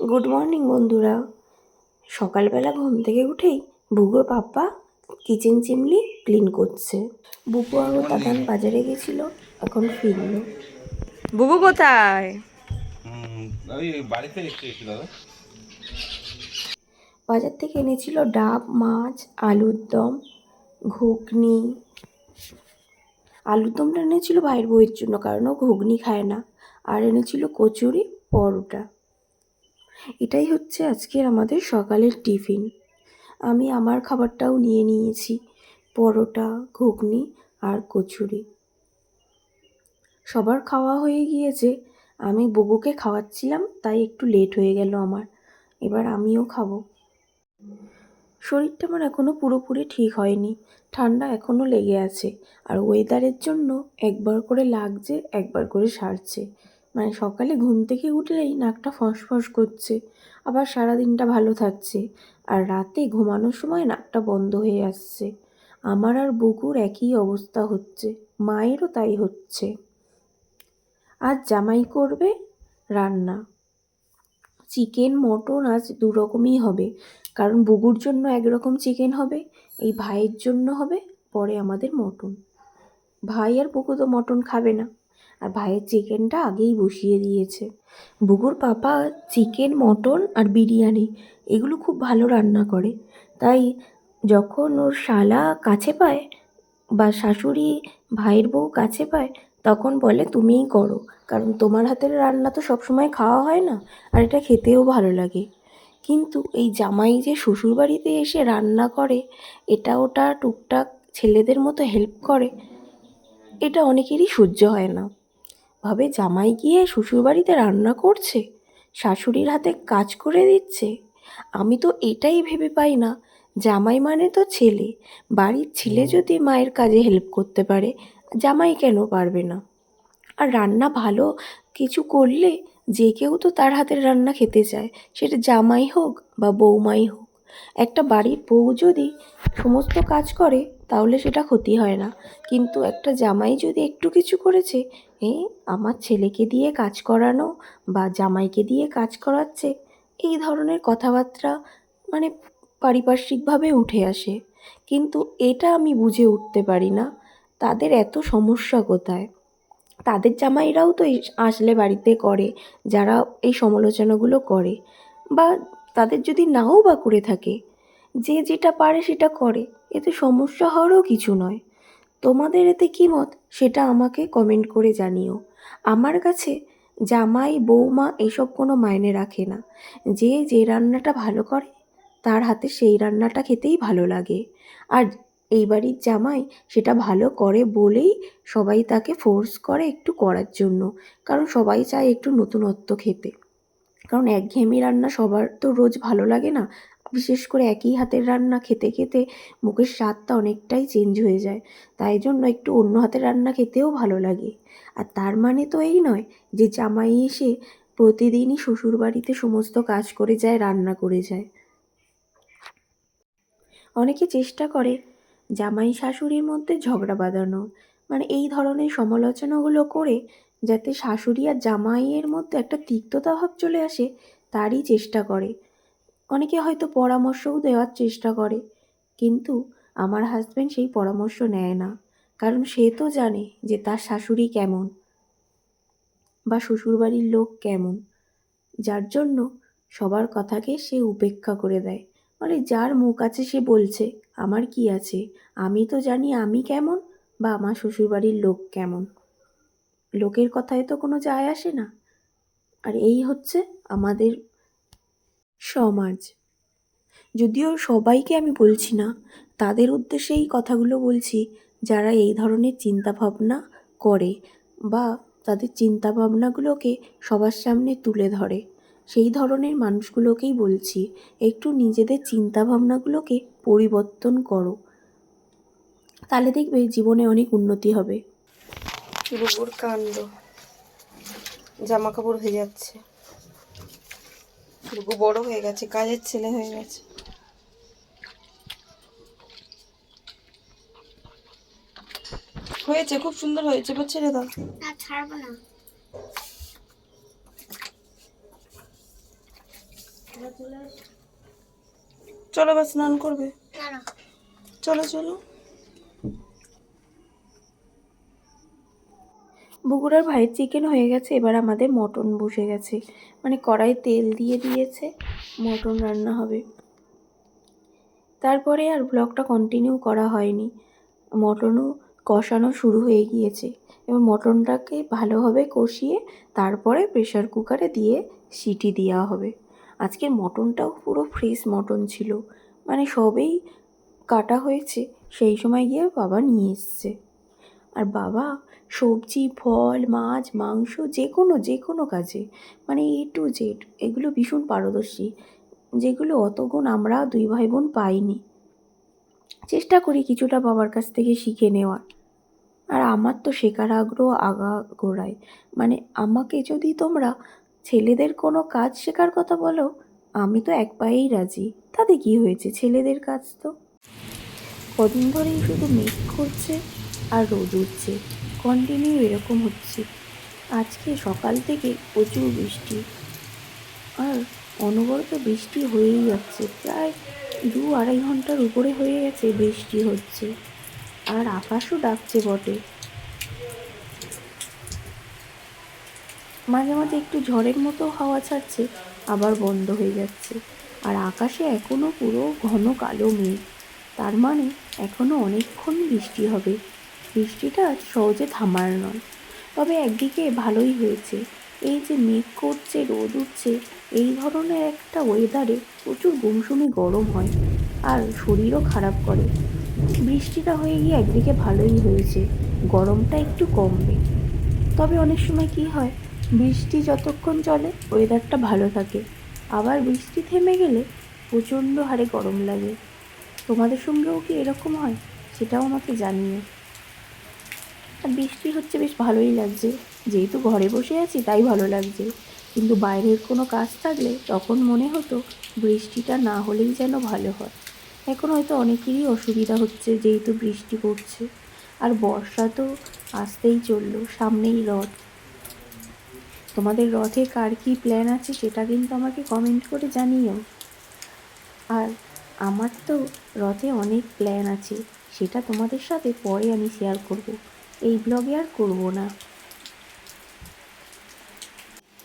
Good morning বন্ধুরা। সকালবেলা ঘুম থেকে উঠেই বুগুর পাপ্পা কিচেন চিমলি ক্লিন করছে। বুবু আর দাদান বাজারে গেছিল এখন ফিরলো। বুবু কোথায়? হুম, ওই বাড়িতে এসেছিল দাদা। বাজার থেকে এনেছিল ডাব মাছ আলুর দম ঘুগনি। আলুর দমটা এনেছিল ভাইয়ের বইয়ের জন্য কারণ ও ঘুগনি খায় না। আর এনেছিল কচুরি পরোটা। এটাই হচ্ছে আজকের আমাদের সকালের টিফিন। আমি আমার খাবারটাও নিয়ে নিয়েছি, পরোটা, ঘুগনি আর কচুরি। সবার খাওয়া হয়ে গিয়েছে। আমি বুবুকে খাওয়াচ্ছিলাম, তাই একটু লেট হয়ে গেল আমার। এবার আমিও খাব। শরীরটা আমার এখনও পুরোপুরি ঠিক হয়নি। ঠান্ডা এখনও লেগে আছে। আর ওয়েদারের জন্য একবার করে লাগছে, একবার করে সারছে। মানে সকালে ঘুম থেকে উঠলেই নাকটা ফসফস করছে, আবার সারা দিনটা ভালো থাকছে, আর রাতে ঘুমানোর সময় নাকটা বন্ধ হয়ে আসছে। আমার আর বুকুর একই অবস্থা হচ্ছে, মায়েরও তাই হচ্ছে। আজ জামাই করবে রান্না। চিকেন, মটন আজ দু রকমই হবে, কারণ বুগুর জন্য একরকম চিকেন হবে, এই ভাইয়ের জন্য হবে, পরে আমাদের মটন। ভাই আর বুকু তো মটন খাবে না। আর ভাইয়ের চিকেনটা আগেই বসিয়ে দিয়েছে। বুগুর পাপা চিকেন, মটন আর বিরিয়ানি এগুলো খুব ভালো রান্না করে। তাই যখন ওর শালা কাছে পায় বা শাশুড়ি ভাইয়ের বউ কাছে পায়, তখন বলে, তুমিই করো। কারণ তোমার হাতের রান্না তো সবসময় খাওয়া হয় না আর এটা খেতেও ভালো লাগে। কিন্তু এই জামাই যে শ্বশুরবাড়িতে এসে রান্না করে, এটা ওটা টুকটাক ছেলেদের মতো হেল্প করে। এটা অনেকেরই সহ্য হয় না। ভাবে জামাই গিয়ে শ্বশুরবাড়িতে রান্না করছে শাশুড়ির হাতে কাজ করে দিচ্ছে। আমি তো এটাই ভেবে পাই না জামাই মানে তো ছেলে। বাড়ির ছেলে যদি মায়ের কাজে হেল্প করতে পারে জামাই কেন পারবে না? আর রান্না ভালো কিছু করলে যে কেউ তো তার হাতের রান্না খেতে চায় সেটা জামাই হোক বা বৌমাই হোক। একটা বাড়ির বউ যদি সমস্ত কাজ করে, তাহলে সেটা ক্ষতি হয় না। কিন্তু একটা জামাই যদি একটু কিছু করেছে এই আমার ছেলেকে দিয়ে কাজ করানো বা জামাইকে দিয়ে কাজ করাচ্ছে, এই ধরনের কথাবার্তা মানে পারিপার্শ্বিকভাবে উঠে আসে। কিন্তু এটা আমি বুঝে উঠতে পারি না, তাদের এত সমস্যা কোথায়? তাদের জামাইরাও তো আসলে বাড়িতে করে, যারা এই সমালোচনাগুলো করে। বা তাদের যদি নাও বা করে থাকে, যে যেটা পারে সেটা করে, এতে সমস্যা হওয়ারও কিছু নয়। তোমাদের এতে কী মত, সেটা আমাকে কমেন্ট করে জানিও। আমার কাছে জামাই, বৌমা এসব কোনো মায়নে রাখে না। যে যে রান্নাটা ভালো করে, তার হাতে সেই রান্নাটা খেতেই ভালো লাগে। আর এই বাড়ির জামাই সেটা ভালো করে বলেই সবাই তাকে ফোর্স করে একটু করার জন্য। কারণ সবাই চায় একটু নতুনত্ব খেতে। কারণ একঘেয়েমি রান্না সবার তো রোজ ভালো লাগে না। বিশেষ করে একই হাতের রান্না খেতে খেতে মুখের স্বাদটা অনেকটাই চেঞ্জ হয়ে যায়। তাই জন্য একটু অন্য হাতের রান্না খেতেও ভালো লাগে। আর তার মানে তো এই নয় যে জামাই এসে প্রতিদিনই শ্বশুরবাড়িতে সমস্ত কাজ করে যায়, রান্না করে যায়। অনেকে চেষ্টা করে জামাই শাশুড়ির মধ্যে ঝগড়া বাঁধানো। মানে এই ধরনের সমালোচনাগুলো করে যাতে শাশুড়ি আর জামাইয়ের মধ্যে একটা তিক্ততা ভাব চলে আসে, তারই চেষ্টা করে। অনেকে হয়তো পরামর্শও দেওয়ার চেষ্টা করে, কিন্তু আমার হাজব্যান্ড সেই পরামর্শ নেয় না, কারণ সে তো জানে যে তার শাশুড়ি কেমন বা শ্বশুরবাড়ির লোক কেমন। যার জন্য সবার কথাকে সে উপেক্ষা করে দেয়। মানে যার মুখ আছে সে বলছে, আমার কি আছে? আমি তো জানি আমি কেমন বা আমার শ্বশুরবাড়ির লোক কেমন। লোকের কথায় তো কোনো যায় আসে না। আর এই হচ্ছে আমাদের সমাজ। যদিও সবাইকে আমি বলছি না, তাদের উদ্দেশ্যে এই কথাগুলো বলছি, যারা এই ধরনের চিন্তাভাবনা করে বা তাদের চিন্তাভাবনাগুলোকে সবার সামনে তুলে ধরে, সেই ধরনের মানুষগুলোকেই বলছি, একটু নিজেদের চিন্তাভাবনাগুলোকে পরিবর্তন করো। তাহলে দেখবে জীবনে অনেক উন্নতি হবে। বুবুর কাণ্ড। জামা কাপড় হয়ে যাচ্ছে। বুবু বড় হয়ে গেছে কাজের ছেলে হয়ে গেছে। হয়েছে খুব সুন্দর হয়েছে এবার ছেড়ে দাও। না ছাড়বো না। চলো বা স্নান করবে। চলো চলো। বগুড়ার ভাইয়ের চিকেন হয়ে গেছে, এবার আমাদের মটন বসে গেছে। মানে কড়াই তেল দিয়ে দিয়েছে, মটন রান্না হবে। তারপরে আর ব্লগটা কন্টিনিউ করা হয়নি। মটনও কষানো শুরু হয়ে গিয়েছে। এবার মটনটাকে ভালোভাবে কষিয়ে তারপরে প্রেশার কুকারে দিয়ে সিটি দেওয়া হবে। আজকের মটনটাও পুরো ফ্রেশ মটন ছিল। মানে সবেই কাটা হয়েছে, সেই সময় গিয়ে বাবা নিয়ে এসছে। আর বাবা, সবজি, ফল, মাছ, মাংস যে কোনো যে কোনো কাজে মানে এ টু জেড এগুলো ভীষণ পারদর্শী, যেগুলো অত গুণ আমরা দুই ভাই বোন পাইনি। চেষ্টা করি কিছুটা বাবার কাছ থেকে শিখে নেওয়ার। আর আমার তো শেখার আগ্রহ আগা গোড়ায়। মানে আমাকে যদি তোমরা ছেলেদের কোনো কাজ শেখার কথা বলো, আমি তো এক পায়েই রাজি। তাতে কি হয়েছে? ছেলেদের কাজ তো? কদিন ধরেই শুধু মেঘ করছে। আর রোদ উঠছে কন্টিনিউ এরকম হচ্ছে। আজকে সকাল থেকে প্রচুর বৃষ্টি। আর অনবরত বৃষ্টি হয়েই যাচ্ছে, প্রায় দু আড়াই ঘণ্টার উপরে হয়ে গেছে বৃষ্টি হচ্ছে। আর আকাশও ডাকছে বটে। মাঝে মাঝে একটু ঝড়ের মতো হাওয়া ছাড়ছে, আবার বন্ধ হয়ে যাচ্ছে। আর আকাশে এখনও পুরো ঘন কালো মেঘ। তার মানে এখনও অনেকক্ষণ বৃষ্টি হবে। বৃষ্টিটা সহজে থামার নয়। তবে একদিকে ভালোই হয়েছে, এই যে মেঘ করছে, রোদ উঠছে, এই ধরনের একটা ওয়েদারে প্রচুর গুমসুমি গরম হয় আর শরীরও খারাপ করে। বৃষ্টিটা হয়ে গিয়ে একদিকে ভালোই হয়েছে, গরমটা একটু কমবে। তবে অনেক সময় কি হয়, বৃষ্টি যতক্ষণ চলে ওয়েদারটা ভালো থাকে। আবার বৃষ্টি থেমে গেলে প্রচণ্ড হারে গরম লাগে। তোমাদের সঙ্গেও কি এরকম হয়, সেটাও আমাকে জানিও। আর বৃষ্টি হচ্ছে বেশ ভালোই লাগছে। যেহেতু ঘরে বসে আছি, তাই ভালো লাগছে। কিন্তু বাইরের কোনো কাজ থাকলে তখন মনে হতো বৃষ্টিটা না হলেই যেন ভালো হয়। এখন হয়তো অনেকেরই অসুবিধা হচ্ছে যেহেতু বৃষ্টি পড়ছে। আর বর্ষা তো আসতেই চলল, সামনেই রথ। তোমাদের রথে কার কী প্ল্যান আছে সেটা কিন্তু আমাকে কমেন্ট করে জানিও। আর আমার তো রথে অনেক প্ল্যান আছে, সেটা তোমাদের সাথে পরে আমি শেয়ার করব। এই ব্লগে আর করব না।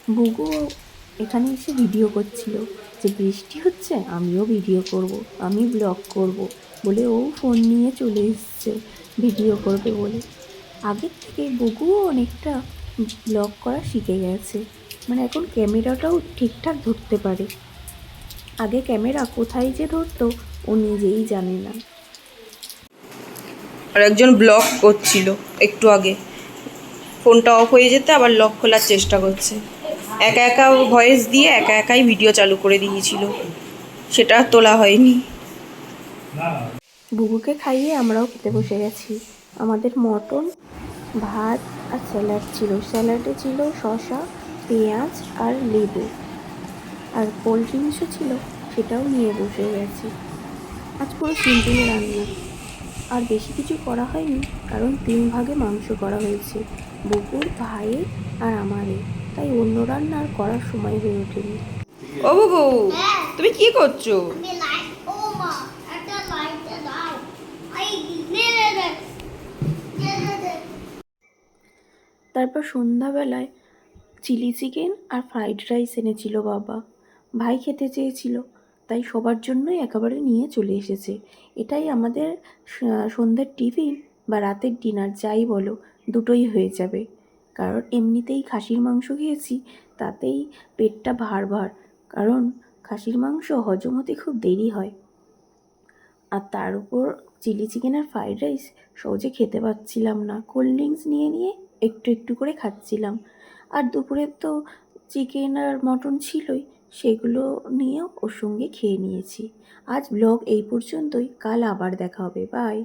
বুগু এখানে এসে ভিডিও করছিল যে, বৃষ্টি হচ্ছে, আমিও ভিডিও করব, আমি ব্লগ করব। বলে ও ফোন নিয়ে চলে এসছে ভিডিও করবে বলে। আগের থেকে বুগুও অনেকটা ব্লগ করা শিখে গেছে। মানে এখন ক্যামেরাটাও ঠিকঠাক ধরতে পারে। আগে ক্যামেরা কোথায় যে ধরতো, ও নিজেই জানে না। আর একজন ব্লক করছিল একটু আগে। ফোনটা অফ হয়ে যেতে আবার লক খোলার চেষ্টা করছে। একা একা ভয়েস দিয়ে একা একাই ভিডিও চালু করে দিয়েছিল। সেটা তোলা হয়নি। বুবুকে খাইয়ে আমরাও খেতে বসে গেছি। আমাদের মটন, ভাত আর স্যালাড ছিল। স্যালাডে ছিল শসা, পেঁয়াজ আর লেবু। আর কোল্ড ড্রিঙ্কসও ছিল, সেটাও নিয়ে বসে গেছি। আজ পুরো সিম্পল রান্না। আর বেশি কিছু করা হয়নি কারণ তিন ভাগে মাংস করা হয়েছে বুকুর ভাইয়ের আর আমারে। তাই অন্য রান্না আর করার সময় হয়ে ওঠেনি। ও বাবু তুমি কি করছ. তারপর সন্ধ্যাবেলায় চিলি চিকেন আর ফ্রাইড রাইস এনেছিল বাবা। ভাই খেতে চেয়েছিল। তাই সবার জন্যই একেবারে নিয়ে চলে এসেছে। এটাই আমাদের সন্ধ্যের টিফিন বা রাতের ডিনার, যাই বলো, দুটোই হয়ে যাবে। কারণ এমনিতেই খাসির মাংস খেয়েছি, তাতেই পেটটা ভার ভার। কারণ খাসির মাংস হজম হতে খুব দেরি হয়। আর তার উপর চিলি চিকেন আর ফ্রাইড রাইস সহজে খেতে পাচ্ছিলাম না। কোল্ড ড্রিঙ্কস নিয়ে নিয়ে একটু একটু করে খাচ্ছিলাম। আর দুপুরে তো চিকেন আর মটন ছিলই সেগুলো নিয়েও ওর সঙ্গে খেয়ে নিয়েছি। আজ ব্লগ এই পর্যন্তই। কাল আবার দেখা হবে। বাই